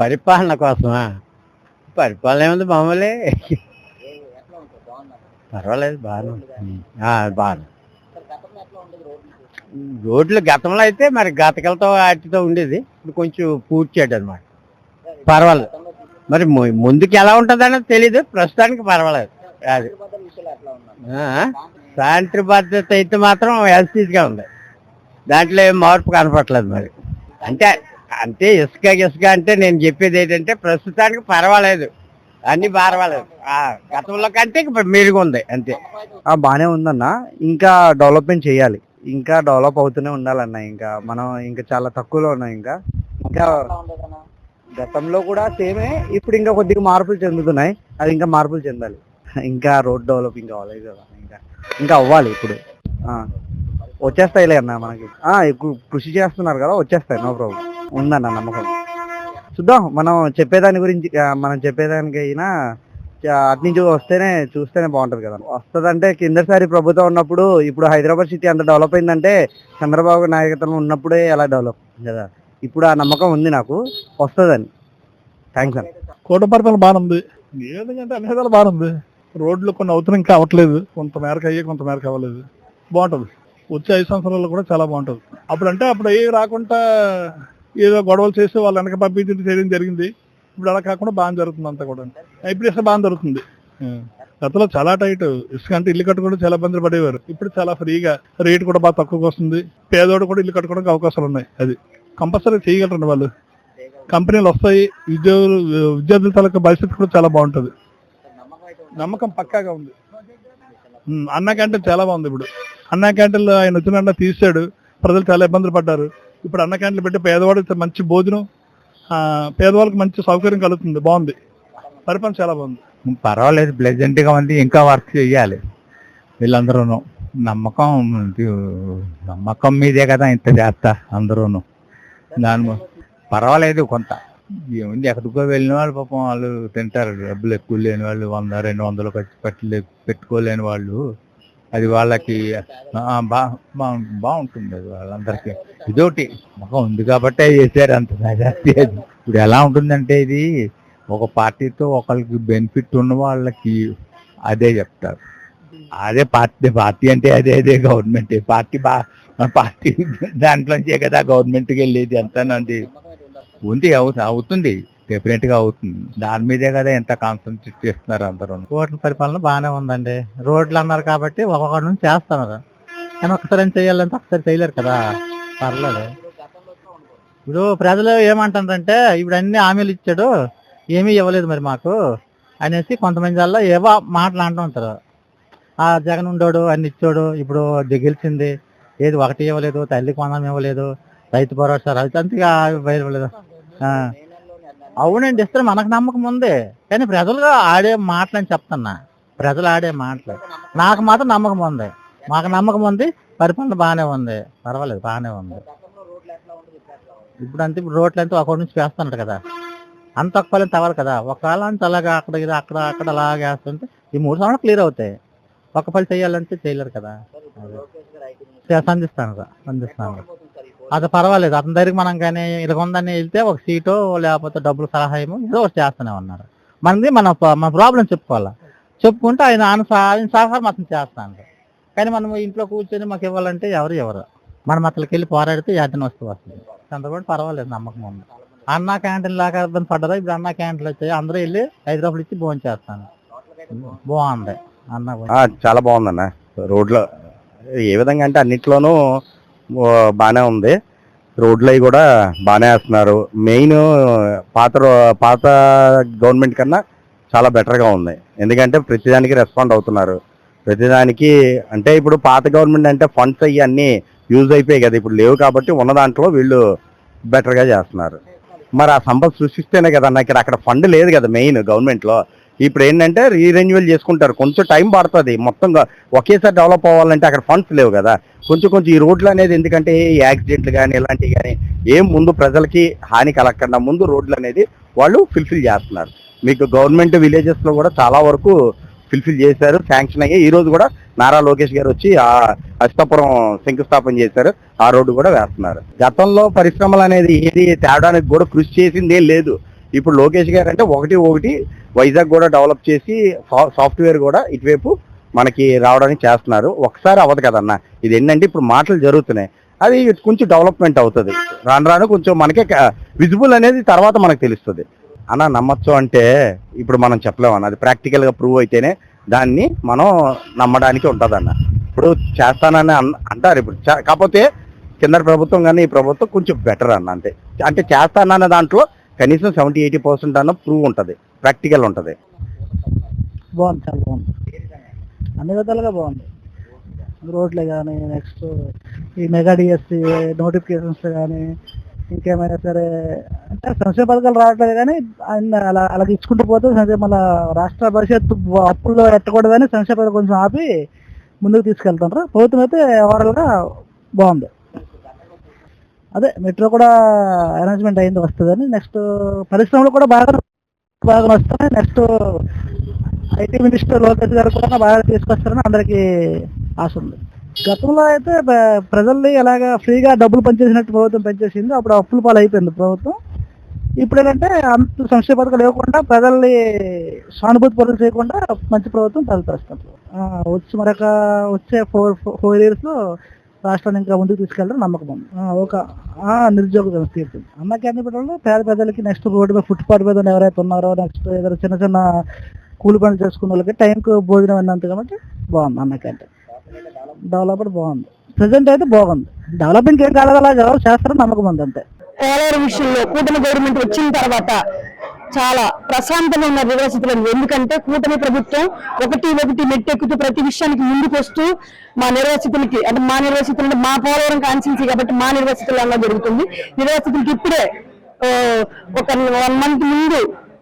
పరిపాలన. కోసమా? పరిపాలన ఏముంది మామూలే. పర్వాలేదు ఎట్లా ఉండేది రోడ్లు? గతంలో అయితే మరి గతకలతో వాటితో ఉండేది. ఇప్పుడు కొంచెం పూర్తి చేయడం అనమాట పర్వాలేదు. మరి ముందుకు ఎలా ఉంటుందన్నది తెలీదు. ప్రస్తుతానికి పర్వాలేదు. అది. శాంతి భద్రత అయితే మాత్రం ఎల్సీగా ఉంది. దాంట్లో ఏం మార్పు కనపట్లేదు మరి. అంటే అంటే ఇసుక ఇసుక అంటే నేను చెప్పేది ఏంటంటే ప్రస్తుతానికి పర్వాలేదు. అన్ని పర్వాలేదు. ఆ, గతంలో కంటే ఇప్పుడు మెరుగు ఉంది అంతే. ఆ బాగానే ఉందన్న. ఇంకా డెవలప్మెంట్ చేయాలి. ఇంకా డెవలప్ అవుతూనే ఉండాలన్న ఇంకా. మనం ఇంకా చాలా తక్కువలో ఉన్నాం ఇంకా. ఇంకా గతంలో కూడా సేమే. ఇప్పుడు ఇంకా కొద్దిగా మార్పులు చెందుతున్నాయి. అది ఇంకా మార్పులు చెందాలి. ఇంకా రోడ్ డెవలపింగ్ కావాలి కదా. ఇంకా ఇంకా అవ్వాలి ఇప్పుడు. ఆ, వచ్చేస్తాయిలే అన్న మనకి. ఆ, ఎక్కువ కృషి చేస్తున్నారు కదా వచ్చేస్తాయి నో ప్రాబ్లం ఉందన్న నమ్మకం. చూద్దాం మనం చెప్పేదాని గురించి మనం చెప్పేదానికి అయినా అటు నుంచి వస్తేనే చూస్తేనే బాగుంటది కదా. వస్తుందంటే కిందసారి ప్రభుత్వం ఉన్నప్పుడు ఇప్పుడు హైదరాబాద్ సిటీ అంత డెవలప్ అయిందంటే చంద్రబాబు నాయకత్వం ఉన్నప్పుడే ఎలా డెవలప్ కదా. ఇప్పుడు ఆ నమ్మకం ఉంది నాకు వస్తుందని. థ్యాంక్స్ అండి కోట పరిపాలన బాగుంది ఏ విధంగా అన్ని విధాలు బాగుంది రోడ్లు కొన్ని అవుతున్నాయి ఇంకా అవ్వట్లేదు. కొంత మేరకు అయ్యి కొంత మేరకు అవ్వలేదు. బాగుంటుంది. వచ్చే ఐదు సంవత్సరాల్లో కూడా చాలా బాగుంటుంది. అప్పుడు అంటే అప్పుడు ఏ రాకుండా ఏదో గొడవలు చేసి వాళ్ళు వెనక పంపించి చేయడం జరిగింది. ఇప్పుడు అలా కాకుండా బాగా జరుగుతుంది అంతా కూడా. ఇప్పుడు ఇసుక బాగా జరుగుతుంది. గతంలో చాలా టైట్. ఇసుక అంటే ఇల్లు కట్టుకోవడం చాలా ఇబ్బందులు పడేవారు. ఇప్పుడు చాలా ఫ్రీగా రేట్ కూడా బాగా తక్కువగా వస్తుంది. పేదోడు కూడా ఇల్లు కట్టుకోవడానికి అవకాశాలు ఉన్నాయి. అది కంపల్సరీ చేయగలరండి వాళ్ళు. కంపెనీలు వస్తాయి. ఉద్యోగులు విద్యార్థుల తాలూకా పరిస్థితి కూడా చాలా బాగుంటుంది. నమ్మకం పక్కాగా ఉంది. ఉమ్, అన్న క్యాంటీన్ చాలా బాగుంది ఇప్పుడు. అన్న క్యాంటీన్లు ఆయన వచ్చిన తీశాడు. ప్రజలు చాలా ఇబ్బందులు పడ్డారు. ఇప్పుడు అన్న క్యాంటీన్లు పెట్టి పేదవాడికి మంచి భోజనం పేదవాళ్ళకి మంచి సౌకర్యం కలుగుతుంది. బాగుంది. పరిపాలన చాలా బాగుంది. పర్వాలేదు ప్లెజెంట్గా ఉంది. ఇంకా వర్క్ చేయాలి. వీళ్ళందరూను. నమ్మకం నమ్మకం మీదే కదా ఇంత చేస్తా అందరూను. దాని పర్వాలేదు కొంత. ఏముంది ఎక్కడికో వెళ్ళిన వాళ్ళు పాపం వాళ్ళు తింటారు. డబ్బులు ఎక్కువ లేని వాళ్ళు వంద రెండు వందలు ఖర్చు పెట్టలే పెట్టుకోలేని వాళ్ళు. అది వాళ్ళకి బా బాగుంటుంది అది వాళ్ళందరికీ. ఇదొకటి ముఖం ఉంది కాబట్టే చేశారు అంత మెజార్టీ అది. ఇప్పుడు ఎలా ఉంటుందంటే ఇది ఒక పార్టీతో ఒకరికి బెనిఫిట్ ఉన్న వాళ్ళకి అదే చెప్తారు. అదే పార్టీ పార్టీ అంటే అదే అదే గవర్నమెంట్. పార్టీ బా పార్టీ దాంట్లోంచే కదా గవర్నమెంట్కి వెళ్ళేది అంతానండి ఉంది అవుతుంది అవుతుంది. డెఫినెట్గా అవుతుంది. దాని మీదే కదా ఎంత కాన్సన్ట్రేట్ చేస్తున్నారు అందరూ. రోడ్ల పరిపాలన బాగానే ఉందండి. రోడ్లు అన్నారు కాబట్టి ఒక్కొక్కటి నుంచి చేస్తున్నారు. కానీ ఒకసారి చేయాలంటే ఒకసారి చేయలేరు కదా. పర్లేదు. ఇప్పుడు ప్రజలు ఏమంటారంటే ఇప్పుడు అన్ని హామీలు ఇచ్చాడు ఏమీ ఇవ్వలేదు మరి మాకు అనేసి కొంతమంది వల్ల ఏవో మాటలు అంటూ ఉంటారు. ఆ జగన్ ఉండోడు అన్ని ఇచ్చాడు ఇప్పుడు ది- గెలిచింది ఏది ఒకటి ఇవ్వలేదు తల్లి కొందం ఇవ్వలేదు రైతు భరోసా రైతు అంతగా బయలువలేదు ఆ. మే నెలలోనే అన్నారు. అవునండి ఇస్తారు. మనకు నమ్మకం ఉంది. కానీ ప్రజలుగా ఆడే మాటలు అని చెప్తున్నా. ప్రజలు ఆడే మాటలు. నాకు మాత్రం నమ్మకం ఉంది. మాకు నమ్మకం ఉంది. పరిపాలన బాగానే ఉంది. పర్వాలేదు బాగానే ఉంది. ఇప్పుడు ఇప్పుడు అంతే ఇప్పుడు రోడ్లు అంతా ఒకటి నుంచి వేస్తున్నారు కదా. అంత ఒక్క తవ్వాలి కదా. ఒకవేళ కాలం నుంచి అలాగా అక్కడ ఇది అక్కడ అక్కడ అలాగే వేస్తుంటే ఈ మూడు సంవత్సరాలు క్లియర్ అవుతాయి. ఒక పని చేయాలంటే చేయలేరు కదా. సార్ ఇప్పుడు సంధిస్తాను సంధిస్తాను అది పర్వాలేదు. అతని దగ్గరికి మనం కానీ ఇలా ఉందని వెళ్తే ఒక సీటు లేకపోతే డబ్బులు సలహాయము ఏదో ఒకటి చేస్తూనే ఉన్నారు. మనది మన మన ప్రాబ్లం చెప్పుకోవాలా? చెప్పుకుంటే ఆయన ఆయన ఆయన సహకారం అతను చేస్తాను కానీ మనం ఇంట్లో కూర్చొని మాకు ఇవ్వాలంటే ఎవరు ఎవరు మనం అతనికి వెళ్ళి పోరాడితే ఏదైనా వస్తువు వస్తుంది. చంద్రబాబు పర్వాలేదు నమ్మకం ఉంది. అన్న క్యాంటీన్ లాగా ఇబ్బంది పడ్డదా? ఇప్పుడు అన్న క్యాంటీన్లు వచ్చాయి. అందరూ వెళ్ళి ఐదు రూపాయలు ఇచ్చి భోజనం చేస్తాను బాగుంది. అన్న చాలా బాగుందన్న. రోడ్లో ఏ విధంగా అంటే అన్నిట్లోనూ బాగానే ఉంది. రోడ్లు అవి కూడా బాగానే వేస్తున్నారు. మెయిన్ పాత రో- పాత గవర్నమెంట్ కన్నా చాలా బెటర్గా ఉంది. ఎందుకంటే ప్రతిదానికి రెస్పాండ్ అవుతున్నారు. ప్రతిదానికి అంటే ఇప్పుడు పాత గవర్నమెంట్ అంటే ఫండ్స్ అవి అన్నీ యూజ్ అయిపోయాయి కదా. ఇప్పుడు లేవు కాబట్టి ఉన్న దాంట్లో వీళ్ళు బెటర్గా చేస్తున్నారు. మరి ఆ సంపద సృష్టిస్తేనే కదా నాకు ఇక్కడ అక్కడ ఫండ్ లేదు కదా మెయిన్ గవర్నమెంట్లో. ఇప్పుడు ఏంటంటే రీరెన్యువల్ చేసుకుంటారు. కొంచెం టైం పడుతుంది. మొత్తంగా ఒకేసారి డెవలప్ అవ్వాలంటే అక్కడ ఫండ్స్ లేవు కదా. కొంచెం కొంచెం ఈ రోడ్లు అనేది ఎందుకంటే యాక్సిడెంట్లు కానీ ఇలాంటివి కానీ ఏం ముందు ప్రజలకి హాని కలగకుండా ముందు రోడ్లు అనేది వాళ్ళు ఫుల్ఫిల్ చేస్తున్నారు. మీకు గవర్నమెంట్ విలేజెస్లో కూడా చాలా వరకు ఫిల్ఫిల్ చేశారు శాంక్షన్ అయ్యి ఈ రోజు కూడా నారా లోకేష్ గారు వచ్చి ఆ అస్తాపురం శంకుస్థాపన చేశారు. ఆ రోడ్డు కూడా వేస్తున్నారు. గతంలో పరిశ్రమలు అనేది ఏది తేడానికి కూడా కృషి చేసింది ఏం లేదు. ఇప్పుడు లోకేష్ గారు అంటే ఒకటి ఒకటి వైజాగ్ కూడా డెవలప్ చేసి సాఫ్ట్వేర్ కూడా ఇటువైపు మనకి రావడానికి చేస్తున్నారు. ఒకసారి అవ్వదు కదన్న. ఇది ఏంటంటే ఇప్పుడు మాటలు జరుగుతున్నాయి. అది కొంచెం డెవలప్మెంట్ అవుతుంది. రాను రాను కొంచెం మనకే విజిబుల్ అనేది తర్వాత మనకు తెలుస్తుంది. అన్న నమ్మచ్చు అంటే ఇప్పుడు మనం చెప్పలేమన్న. అది ప్రాక్టికల్గా ప్రూవ్ అయితేనే దాన్ని మనం నమ్మడానికి ఉంటదన్న. ఇప్పుడు చేస్తానని అంటారు ఇప్పుడు. కాకపోతే కింద ప్రభుత్వం కానీ ఈ ప్రభుత్వం కొంచెం బెటర్ అన్న అంతే. అంటే చేస్తానన్న దాంట్లో కనీసం సెవెంటీ ఎయిటీ పర్సెంట్ అన్న ప్రూవ్ ఉంటది. ప్రాక్టికల్ ఉంటది. బాగుంది చాలా బాగుంది. అన్ని విధాలుగా బాగుంది. రోడ్లే కానీ నెక్స్ట్ ఈ మెగా డిఎస్సి నోటిఫికేషన్స్ కానీ ఇంకేమైనా సరే అంటే సంక్షేమ పథకాలు రావట్లేదు కానీ ఆయన అలా అలా ఇచ్చుకుంటూ పోతే సంక్షేమ మళ్ళా రాష్ట్ర భవిష్యత్తు అప్పుల్లో ఎట్టకూడదని సంక్షేమ పథకం కొంచెం ఆపి ముందుకు తీసుకెళ్తుంటారు ప్రభుత్వం అయితే ఓవరాల్గా బాగుంది. అదే మెట్రో కూడా అరేంజ్మెంట్ అయింది వస్తుందని. నెక్స్ట్ పరిశ్రమలు కూడా బాగా బాగా వస్తాయి నెక్స్ట్ ఐటీ మినిస్టర్ లోకేష్ గారు కూడా బాగా తీసుకొస్తారని అందరికీ ఆశ ఉంది. గతంలో అయితే ప్రజల్ని ఎలాగా ఫ్రీగా డబ్బులు పనిచేసినట్టు ప్రభుత్వం పనిచేసింది అప్పుడు అప్పుల పాలు అయిపోయింది ప్రభుత్వం. ఇప్పుడు ఏంటంటే అంత సంక్షేమ పథకాలు ఇవ్వకుండా ప్రజల్ని సానుభూతి పనులు చేయకుండా మంచి ప్రభుత్వం తలపేస్తారు వచ్చి మరొక వచ్చే ఫోర్ ఫోర్ ఇయర్స్లో రాష్ట్రాన్ని ఇంకా ముందుకు తీసుకెళ్ళడం నమ్మకం ఉంది. ఒక ఆ, నిరుద్యోగ సమస్య తీరుతుంది అన్న క్యాంటీన్ పెట్టడంలో పేద ప్రజలకి నెక్స్ట్ రోడ్డు మీద ఫుట్పాత్ మీద ఎవరైతే ఉన్నారో నెక్స్ట్ ఏదైనా చిన్న చిన్న కూలి పనులు చేసుకున్న వాళ్ళకి టైంకు భోజనం అన్నంత కాబట్టి బాగుంది అన్న క్యాంటీన్ డెవలప్మెంట్ బాగుంది. ప్రజెంట్ అయితే బాగుంది. డెవలపింగ్ ఏం కాలేదు అలా ఎవరు చేస్తారని నమ్మకం ఉంది అంతే. పోలవరం విషయంలో కూటమి గవర్నమెంట్ వచ్చిన తర్వాత చాలా ప్రశాంతంగా ఉన్న నిర్వాసితులను ఎందుకంటే కూటమి ప్రభుత్వం ఒకటి ఒకటి మెట్టెక్కుతూ ప్రతి విషయానికి ముందుకు వస్తూ మా నిర్వాసితులకి అంటే మా నిర్వాసితులు మా పోలవరం కాన్స్టిట్యూన్సీ కాబట్టి మా నిర్వాసితులు అలా జరుగుతుంది. నిర్వాసితులకి ఇప్పుడే ఒక వన్ మంత్ ముందు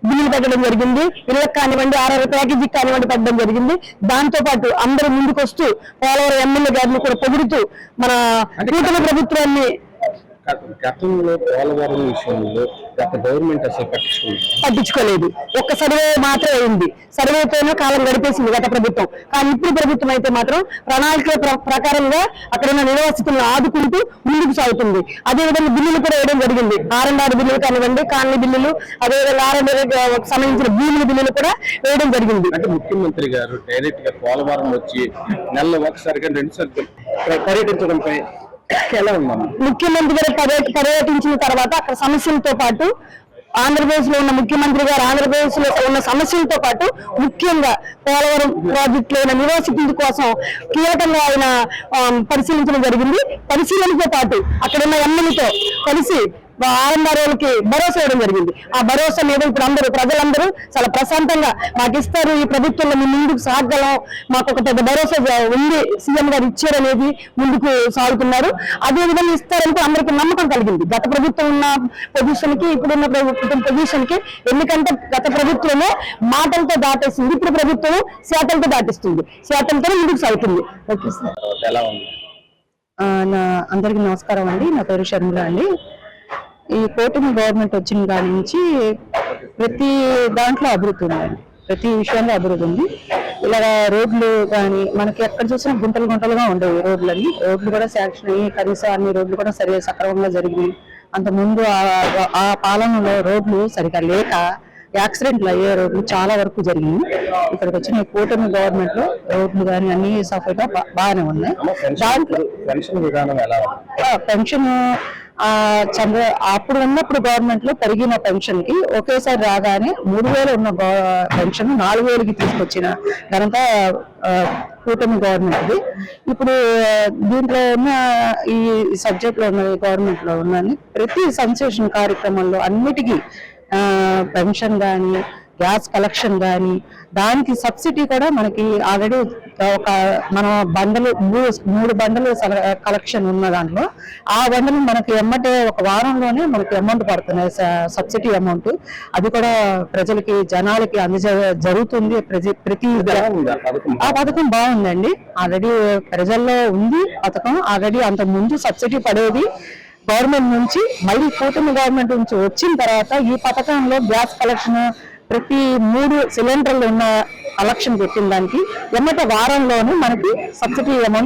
బిల్లులు పెట్టడం జరిగింది. ఇళ్ళకి కానివ్వండి ఆర్ఆర్ ప్యాకేజీ కానివ్వండి పెట్టడం జరిగింది. దాంతో పాటు అందరూ ముందుకు వస్తూ పోలవరం ఎమ్మెల్యే గారిని కూడా పొగుడుతూ మన కూటమి ప్రభుత్వాన్ని గతంలో పోలవరం విషయంలో గత గవర్నమెంట్ అసలు పట్టించుకోలేదు. ఒక్క సర్వే మాత్రమే అయింది సర్వేతోనే కాలం గడిపేసింది గత ప్రభుత్వం. కానీ ఇప్పుడు ప్రభుత్వం అయితే మాత్రం ప్రణాళిక ప్ర- ప్రకారంగా అక్కడ ఉన్న నిర్వాసితులను ఆదుకుంటూ ముందుకు సాగుతుంది. అదేవిధంగా బిల్లులు కూడా వేయడం జరిగింది. ఆర్ అండ్ ఆర్ బిల్లులు కానివ్వండి కాలనీ బిల్లులు అదేవిధంగా ఆర్ అండ్ సంబంధించిన భూముల బిల్లులు కూడా వేయడం జరిగింది. అంటే ముఖ్యమంత్రి గారు డైరెక్ట్గా పోలవరం వచ్చి నెలలో ఒకసారి కానీ రెండు సార్లు పర్యటించడంపై ఎలా ఉందమ్మా ముఖ్యమంత్రి గారు పర్య- పర్యటించిన తర్వాత అక్కడ సమస్యలతో పాటు ఆంధ్రప్రదేశ్లో ఉన్న ముఖ్యమంత్రి గారు ఆంధ్రప్రదేశ్లో ఉన్న సమస్యలతో పాటు ముఖ్యంగా పోలవరం ప్రాజెక్ట్లో ఉన్న నివాసితుల కోసం కీలకంగా ఆయన పరిశీలించడం జరిగింది. పరిశీలనతో పాటు అక్కడ ఉన్న ఎమ్మెల్యేతో కలిసి ఆరంభారోలకి భరోసా ఇవ్వడం జరిగింది. ఆ భరోసా మీద ఇప్పుడు అందరూ ప్రజలందరూ చాలా ప్రశాంతంగా మాకు ఇస్తారు. ఈ ప్రభుత్వంలో మేము ముందుకు సాగలం. మాకు ఒక పెద్ద భరోసా ఉంది. సీఎం గారు ఇచ్చారనేది ముందుకు సాగుతున్నారు. అదే విధంగా ఇస్తారంటే అందరికీ నమ్మకం కలిగింది. గత ప్రభుత్వం ఉన్న పొజిషన్కి ఇప్పుడున్న ప్రభుత్వం పొజిషన్కి ఎందుకంటే గత ప్రభుత్వమే మాటలతో దాటేసింది. ఇప్పుడు ప్రభుత్వం శాతలతో దాటిస్తుంది. శాతంతో ముందుకు సాగుతుంది. Okay sir. తర్వాత ఎలా ఉంది? ఆ, నా అందరికి నమస్కారం అండి. నా పేరు షర్మిల అండి. ఈ కూటమి గవర్నమెంట్ వచ్చిన కాడి నుంచి ప్రతి దాంట్లో అభివృద్ధి ఉందండి ప్రతి విషయంలో అభివృద్ధి ఉంది. ఇలాగ రోడ్లు కానీ మనకి ఎక్కడ చూసినా గుంటలు గుంటలుగా ఉండేవి రోడ్లన్నీ. రోడ్లు కూడా శాంక్షన్ అయ్యి కనీసం అన్ని రోడ్లు కూడా సరిగా సక్రమంగా జరిగినాయి. అంత ముందు ఆ- ఆ పాలనలో రోడ్లు సరిగా లేక యాక్సిడెంట్లు అయ్యే రోడ్లు చాలా వరకు జరిగింది ఇక్కడికి వచ్చిన కూటమి గవర్నమెంట్లో రోడ్లు కానీ అన్ని సఫైగా బాగానే ఉన్నాయి. దాంట్లో పెన్షన్ చంద్ర అప్పుడు ఉన్నప్పుడు గవర్నమెంట్లో పెరిగిన పెన్షన్కి ఒకేసారి రాగానే మూడు వేలు ఉన్న పెన్షన్ నాలుగు వేలకి తీసుకొచ్చిన ఘనత కూటమి గవర్నమెంట్ ది. ఇప్పుడు దీంట్లో ఉన్న ఈ సబ్జెక్ట్లో ఉన్న గవర్నమెంట్లో ఉన్న ప్రతి సంశేషన్ కార్యక్రమంలో అన్నిటికీ పెన్షన్ కానీ గ్యాస్ కలెక్షన్ కానీ దానికి సబ్సిడీ కూడా మనకి ఆల్రెడీ ఒక మన బండలు మూడు మూడు బండలు కలెక్షన్ ఉన్న దాంట్లో ఆ బండలు మనకి ఎమ్మటే ఒక వారంలోనే మనకి అమౌంట్ పడుతున్నాయి సబ్సిడీ అమౌంట్ అది కూడా ప్రజలకి జనాలకి అందజ జరుగుతుంది ప్రతి ఆ పథకం? బాగుందండి. ఆల్రెడీ ప్రజల్లో ఉంది పథకం. ఆల్రెడీ అంత ముందు సబ్సిడీ పడేది గవర్నమెంట్ నుంచి మళ్ళీ కూటమి గవర్నమెంట్ నుంచి వచ్చిన తర్వాత ఈ పథకంలో గ్యాస్ కలెక్షన్ ప్రతి మూడు సిలిండర్లు ఉన్న కలెక్షన్ పెట్టిన దానికి ఎమ్మట వారంలోనే మనకి సబ్సిడీ అమౌంట్